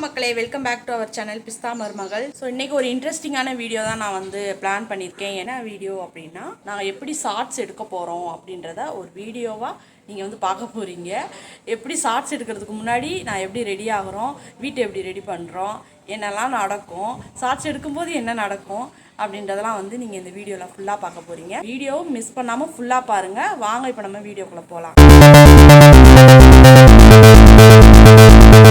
வணக்கம் மக்களே welcome back to our channel பிஸ்தா மருமகள் ஸோ இன்னைக்கு ஒரு இன்ட்ரெஸ்டிங்கான வீடியோ தான் நான் வந்து பிளான் பண்ணியிருக்கேன். என்ன வீடியோ அப்படின்னா நாங்கள் எப்படி ஷார்ட்ஸ் எடுக்க போகிறோம் அப்படின்றத ஒரு வீடியோவாக நீங்கள் வந்து பார்க்க போகிறீங்க எப்படி ஷார்ட்ஸ் எடுக்கிறதுக்கு முன்னாடி நான் எப்படி ரெடி ஆகுறோம் வீட்டை எப்படி ரெடி பண்ணுறோம் என்னெல்லாம் நடக்கும் ஷார்ட்ஸ் எடுக்கும்போது என்ன நடக்கும் அப்படின்றதெல்லாம் வந்து நீங்கள் இந்த வீடியோவில் ஃபுல்லாக பார்க்க போகிறீங்க வீடியோவும் மிஸ் பண்ணாமல் ஃபுல்லாக பாருங்கள் வாங்க இப்போ நம்ம வீடியோக்குள்ளே போகலாம்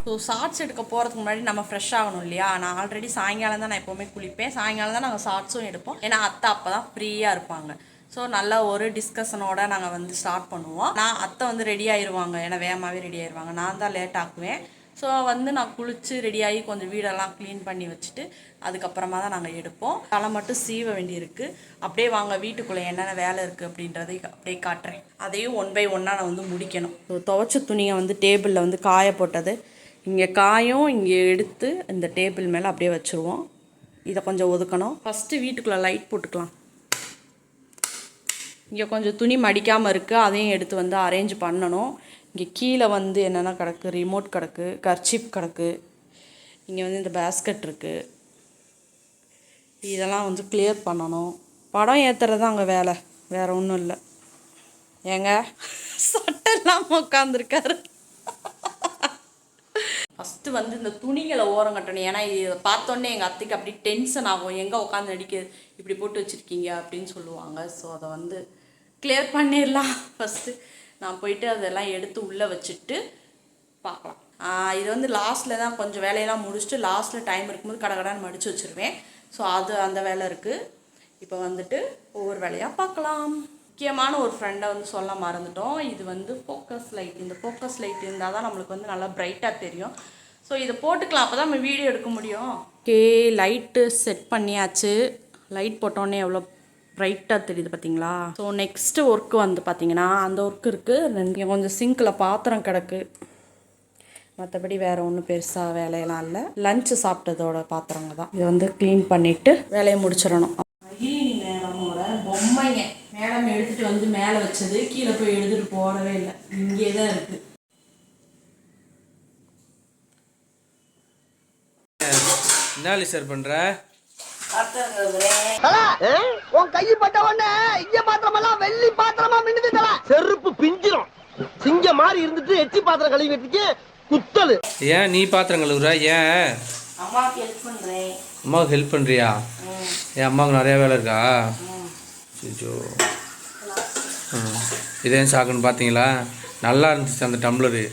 ஸோ ஷார்ட்ஸ் எடுக்க போகிறதுக்கு முன்னாடி நம்ம ஃப்ரெஷ் ஆகணும் இல்லையா? நான் ஆல்ரெடி சாயங்காலம் தான் நான் எப்போவுமே குளிப்பேன். சாயங்காலம் தான் நாங்கள் ஷார்ட்ஸும் எடுப்போம். ஏன்னா அத்தை அப்போ தான் ஃப்ரீயாக இருப்பாங்க. ஸோ நல்ல ஒரு டிஸ்கஷனோட நாங்கள் வந்து ஸ்டார்ட் பண்ணுவோம். நான் அத்தை வந்து ரெடி ஆயிடுவாங்க ஏன்னா வேகமாகவே ரெடி ஆயிடுவாங்க நான் தான் லேட் ஆக்குவேன். ஸோ வந்து நான் குளித்து ரெடியாகி கொஞ்சம் வீடெல்லாம் க்ளீன் பண்ணி வச்சுட்டு அதுக்கப்புறமா தான் நாங்கள் எடுப்போம். தலை மட்டும் சீவ வேண்டியிருக்கு. அப்படியே வாங்க வீட்டுக்குள்ளே என்னென்ன வேலை இருக்குது அப்படின்றதை அப்படியே காட்டுறேன். அதையும் ஒன் பை ஒன்னாக நான் வந்து முடிக்கணும். ஸோ துவைச்ச துணியை வந்து டேபிளில் வந்து காய போட்டது. இங்கே காயும் இங்கே எடுத்து இந்த டேபிள் மேலே அப்படியே வச்சுருவோம். இதை கொஞ்சம் ஒதுக்கணும். ஃபஸ்ட்டு வீட்டுக்குள்ளே லைட் போட்டுக்கலாம். இங்கே கொஞ்சம் துணி மடிக்காமல் இருக்குது அதையும் எடுத்து வந்து அரேஞ்ச் பண்ணணும். இங்கே கீழே வந்து என்னென்ன கிடக்கு ரிமோட் கிடக்கு கர்ச்சிப் கிடக்கு. இங்கே வந்து இந்த பேஸ்கட் இருக்குது இதெல்லாம் வந்து கிளியர் பண்ணணும். படம் ஏற்றுறது அங்கே வேலை. வேறு ஒன்றும் இல்லை. ஏங்க? சட்டை இல்லாமல் உட்காந்துருக்காரு ஃபஸ்ட்டு வந்து இந்த துணிகளை ஓரம் கட்டணும். ஏன்னா இதை பார்த்தோன்னே எங்கள் அத்தைக்கு அப்படி டென்ஷன் ஆகும். எங்கே உட்காந்து நடிக்க இப்படி போட்டு வச்சுருக்கீங்க அப்படின்னு சொல்லுவாங்க. ஸோ அதை வந்து கிளியர் பண்ணிடலாம். ஃபஸ்ட்டு நான் போயிட்டு அதெல்லாம் எடுத்து உள்ளே வச்சுட்டு பார்க்கலாம். இது வந்து லாஸ்ட்டில் தான் கொஞ்சம் வேலையெல்லாம் முடிச்சுட்டு லாஸ்ட்டில் டைம் இருக்கும்போது கடகடான்னு மடித்து வச்சுருவேன். ஸோ அது அந்த வேலை இருக்குது இப்போ வந்துட்டு ஒவ்வொரு வேலையாக பார்க்கலாம். முக்கியமான ஒரு ஃப்ரெண்டை வந்து சொல்ல மறந்துட்டோம். இது வந்து ஃபோக்கஸ் லைட் இந்த ஃபோக்கஸ் லைட் இருந்தால் தான் நம்மளுக்கு வந்து நல்லா பிரைட்டாக தெரியும். ஸோ இதை போட்டுக்கலாம். அப்போ தான் நம்ம வீடியோ எடுக்க முடியும். ஓகே லைட்டு செட் பண்ணியாச்சு. லைட் போட்டோன்னே எவ்வளோ பிரைட்டாக தெரியுது பார்த்தீங்களா ஸோ நெக்ஸ்ட்டு ஒர்க்கு வந்து பார்த்தீங்கன்னா அந்த ஒர்க் இருக்குது ரெண்டு கொஞ்சம் சிங்கில் பாத்திரம் கிடக்கு. மற்றபடி வேறு ஒன்றும் பெருசாக வேலையெல்லாம் இல்லை. லஞ்சு சாப்பிட்டதோட பாத்திரங்க தான். இதை வந்து க்ளீன் பண்ணிவிட்டு வேலையை முடிச்சிடணும். மேடமோட பொம்மைங்க. மேடம் எடுத்துட்டு வந்து மேலே வச்சது. கீழே போய் எடுத்துட்டு போடவே இல்லை. இங்கே தான் இருக்கு. என்ன சார் பண்ற? உன் கை பட்ட உடனே இங்க பாத்திரம் எல்லாம் வெள்ளி பாத்திரமா மின்னுது தல. செருப்பு பிஞ்சிரும். சிங்க மாதிரி இருந்துட்டு எச்சி பாத்திரம் கழுவி வச்சுக்கு குத்தலு. ஏன் நீ பாத்திரம் கழுவுற? ஏன்? அம்மாவுக்கு ஹெல்ப் பண்ணுறேன் அம்மாவுக்கு ஹெல்ப் பண்றியா? என் அம்மாவுக்கு நிறைய வேலை இருக்கா? சிச்சோ இதே சாக்குன்னு பார்த்தீங்களா நல்லா இருந்துச்சு அந்த டம்ளரு.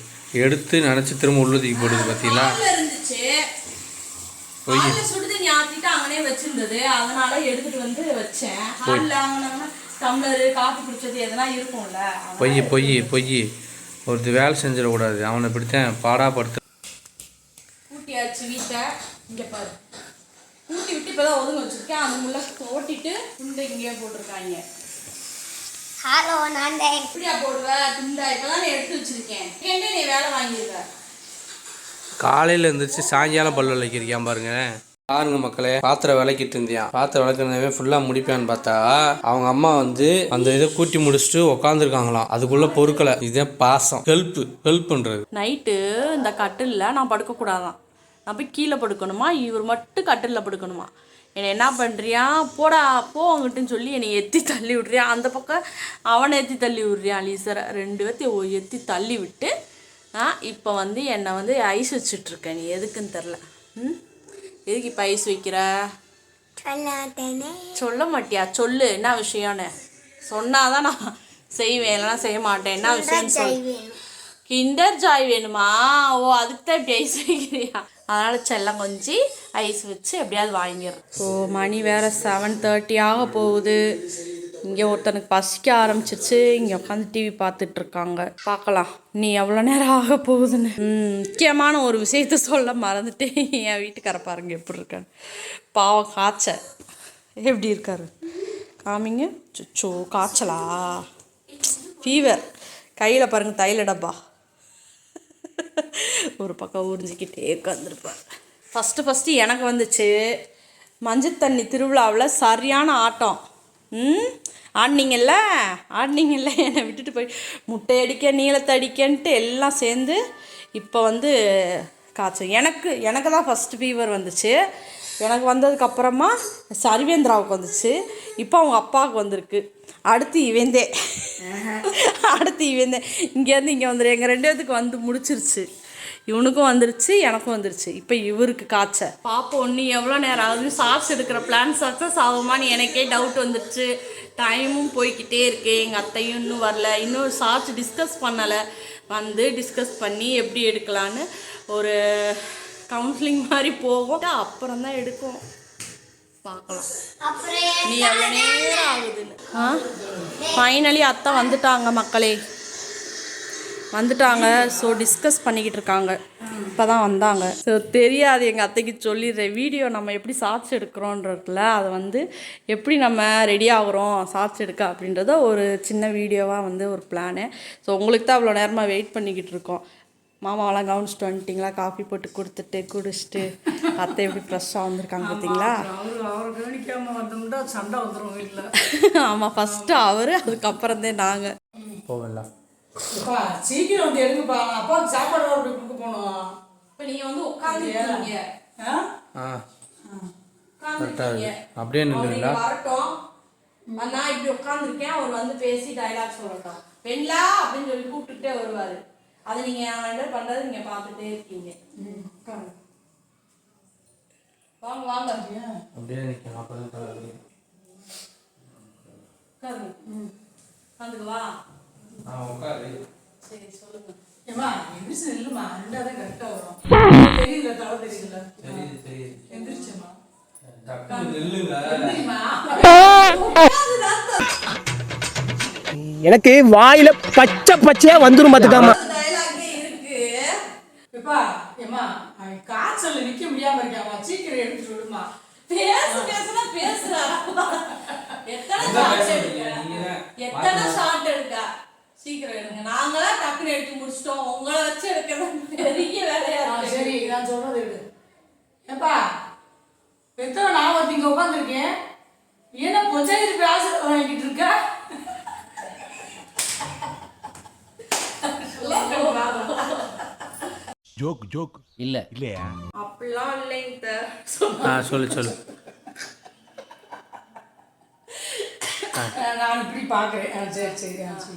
எடுத்து நினச்சி திரும்ப உள்ளதுக்கு போடுது பார்த்தீங்களா இருந்துச்சு. ஆத்திட்டு அங்கனே வச்சிருந்தது. அதனால எடுத்துட்டு வந்து வச்சேன். ஹால்ல அங்கன டம்ளர் காஃபி குடிச்சது எதனா இருக்கும்ல. பொய் பொய் பொய். ஒருத்தர் வேலை செஞ்சிடக்கூடாது. அவனை இப்படித்தான் பாடாப்படுத்த கூட்டியாச்சு வீட்டை. இங்க பாரு. கூட்டி விட்டு இப்பதான் ஒதுங்க வச்சிருக்கேன். அது உள்ள ஓட்டிட்டு துண்டை இங்கேயே போட்டிருக்காங்க. ஹலோ நான். தான் எப்படியா போடுவ? துண்டை. இப்பதான் நான் எடுத்து வச்சிருக்கேன். எங்க நீ வேலை வாங்கிடுவ காலையில் இருந்துச்சு சாயங்காலம் பல்லு விளக்கிருக்கான் பாருங்க பாருங்க மக்களே பாத்திரம் விளக்கிட்டு இருந்தியான் பாத்திரம் விளக்குனவே ஃபுல்லாக முடிப்பான்னு பார்த்தா அவங்க அம்மா வந்து அந்த இதை கூட்டி முடிச்சுட்டு உக்காந்துருக்காங்களாம். அதுக்குள்ள பொறுக்கலை. இதே பாசம். ஹெல்ப் ஹெல்ப் நைட்டு இந்த கட்டிலில் நான் படுக்கக்கூடாதான். நான் போய் கீழே படுக்கணுமா? இவர் மட்டும் கட்டிலில் படுக்கணுமா? என்னை என்ன பண்ணுறியா போடா போ அங்கிட்டுன்னு சொல்லி என்னை எத்தி தள்ளி விட்றியா? அந்த பக்கம் அவனை எத்தி தள்ளி விட்றியா லீசரை? ரெண்டு பேர்த்தையும் எத்தி தள்ளி விட்டு இப்போ வந்து என்னை வந்து ஐஸ் வச்சுட்ருக்கேன் நீ எதுக்குன்னு தெரில ம்? எதுக்கு இப்போ ஐஸ் வைக்கிற? சொல்ல மாட்டியா? சொல்லு. என்ன விஷயம்னு. சொன்னாதான் நான் செய்வேன். இல்லைன்னா செய்ய மாட்டேன். என்ன விஷயம்னு சொல்லு. கிண்டர் ஜாய் வேணுமா? ஓ அதுக்கு தான் இப்படி ஐஸ் வைக்கிறியா? அதனால செல்லம் கொஞ்சி ஐஸ் வச்சு எப்படியாவது வாங்கிடுறேன். ஸோ மணி வேற செவன் தேர்ட்டி ஆக போகுது. இங்கே ஒருத்தனுக்கு பசிக்க ஆரம்பிச்சிச்சு இங்கே உட்காந்து டிவி பார்த்துட்டு இருக்காங்க பார்க்கலாம். நீ எவ்வளோ நேரம் ஆக போகுதுன்னு. முக்கியமான ஒரு விஷயத்த சொல்ல மறந்துட்டேன். என் வீட்டுக்கார பாருங்க எப்படி இருக்காரு. பாவம் காய்ச்ச எப்படி இருக்காரு? காமிங்க. சுச்சோ காய்ச்சலா? ஃபீவர் கையில் பாருங்க தைல டப்பா. ஒரு பக்கம் உறிஞ்சிக்கிட்டே உட்காந்துருப்பார் ஃபஸ்ட்டு ஃபஸ்ட்டு எனக்கு வந்துச்சு. மஞ்சள் தண்ணி திருவிழாவில் சரியான ஆட்டம். ம்? ஆடினீங்கல்ல? ஆடினீங்கல்ல? என்னை விட்டுட்டு போய் முட்டை அடிக்க நீளத்தை அடிக்கன்ட்டு எல்லாம் சேர்ந்து இப்போ வந்து காய்ச்சல் எனக்கு எனக்கு தான் ஃபஸ்ட்டு ஃபீவர் வந்துச்சு. எனக்கு வந்ததுக்கப்புறமா சர்வேந்திராவுக்கு வந்துச்சு. இப்போ அவங்க அப்பாவுக்கு வந்திருக்கு. அடுத்து இவந்தே. அடுத்து இவந்தே. இங்கேருந்து இங்கே வந்துரு. எங்கள் ரெண்டு பேத்துக்கு வந்து முடிச்சிருச்சு. இவனுக்கும் வந்துருச்சு எனக்கும் வந்துருச்சு. இப்போ இவருக்கு காய்ச்சல் பாப்போம் ஒன்று எவ்வளோ நேரம் ஆகுது? ஷார்ட்ஸ் எடுக்கிற பிளான் சக்ஸஸ் ஆகுமான்னு எனக்கே டவுட் வந்துருச்சு. டைமும் போய்க்கிட்டே இருக்கு. எங்கள் அத்தையும் இன்னும் வரல. இன்னும் ஷார்ட்ஸ் டிஸ்கஸ் பண்ணலை. வந்து டிஸ்கஸ் பண்ணி எப்படி எடுக்கலான்னு ஒரு கவுன்சிலிங் மாதிரி போகும். அப்புறம் தான் எடுக்கும். பார்க்கலாம். நீ எவ்வளோ நேரம் ஆகுதுன்னு. ஆ? ஃபைனலி அத்தை வந்துட்டாங்க மக்களே. வந்துட்டாங்க. ஸோ டிஸ்கஸ் பண்ணிக்கிட்டு இருக்காங்க. இப்போ தான் வந்தாங்க. ஸோ தெரியாது. எங்கள் அத்தைக்கு சொல்லிடுறேன். வீடியோ நம்ம எப்படி ஷார்ட்ஸ் எடுக்கிறோன்றதுல அதை வந்து எப்படி நம்ம ரெடி ஆகுறோம் ஷார்ட்ஸ் எடுக்க அப்படின்றத ஒரு சின்ன வீடியோவாக வந்து ஒரு பிளானு ஸோ உங்களுக்கு தான் அவ்வளோ நேரமாக வெயிட் பண்ணிக்கிட்டு இருக்கோம். மாமாவெல்லாம் கவனிச்சிட்டு வந்துட்டிங்களா? காஃபி போட்டு கொடுத்துட்டு குடிச்சிட்டு. அத்தை எப்படி ஃப்ரெஷ்ஷாக வந்திருக்காங்க பார்த்தீங்களா? சண்டை வந்துடும் வீட்டில் ஆமாம் ஃபஸ்ட்டு அவர் அதுக்கப்புறம் தான் நாங்கள் போகலாம். அப்பா சீக்கிரம் வந்து எடுங்கப்பா. அப்பாவுக்கு சாப்பாடு போய் கொடுக்க போகணும் இப்போ நீங்கள் வந்து உட்காந்துருக்கீங்க ஆ? ஆ. உட்காந்துருக்கீங்க அப்படியே நின்றுங்களா வரட்டும். நான் இப்படி உட்காந்துருக்கேன் அவர் வந்து பேசி டைலாக் சொல்லட்டும். வெண்லா அப்படின்னு சொல்லி கூப்பிட்டுட்டே வருவார். அதை நீங்கள் ரெண்டு பண்ணுறது நீங்கள் பார்த்துட்டே இருக்கீங்க. வாங்க வாங்க. அப்படியே? நிற்கலாம் அப்போ தான் உட்காருங்க. உட்காந்துக்குவா? உட்காரு சரி சொல்லுங்க ஏம்மா எந்திரிச்சு நில்லுமா ரெண்டாவது கரெக்டாக வரும் தெரியல தலை தெரியல தெரியுது தெரியுது எந்திரிச்சேம்மா டக்குனு நில்லுங்க எனக்கு வாயில பச்சை பச்சையா வந்துரும் பாத்துக்காம காய்ச்சல்ல நிக்க முடியாம இருக்காமா சீக்கிரம் எடுத்து விடுமா பேசு பேசுனா பேசுறாரா எத்தனை எத்தனை சீக்கிரம் எடுங்க. நாங்களா டக்குன்னு எடுத்து முடிச்சிட்டோம். உங்களை வச்சு எடுக்கிறது பெரிய வேலையா இருக்கு. சரி நான் சொல்றது எடு ஏப்பா எத்தனை நான் வந்து இங்க உட்காந்துருக்கேன் என்ன பொஞ்சாயத்து போய் வாங்கிட்டு இருக்க? Joke joke. இல்ல. இல்லையா? அப்படிலாம் இல்லைங்க ஆ சொல்லு சொல்லு. நான் இப்படி பாக்குறேன் சரி சரி சரி.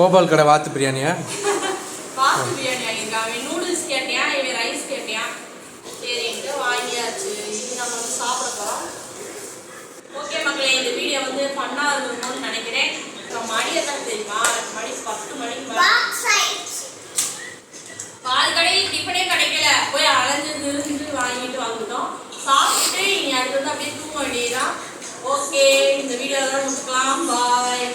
கோபால் கடை வாத்து பிரியாணியா? வாத்து பிரியாணியா வாங்கியிருக்கான் அவன் நூடுல்ஸ் கேட்டியா இவன் ரைஸ் கேட்டியா? சரின்ட்டு வாங்கியாச்சு. இது நம்ம வந்து சாப்பிட போகிறோம் ஓகே மக்களே இந்த வீடியோ வந்து ஃபன்னாக இருக்கணும்னு நினைக்கிறேன். இப்போ மணி எத்தனை தெரியுமா? மணி பத்து மணிக்கு மேல. பால் கடையில் டிஃபனே கிடைக்கல. போய் அலைஞ்சு திரிஞ்சு வாங்கிட்டு வந்துட்டோம். சாப்பிட்டுட்டு இனி அடுத்தது அப்படியே தூங்க வேண்டியதுதான். ஓகே இந்த வீடியோலாம் முடிச்சுக்கலாம். பாய்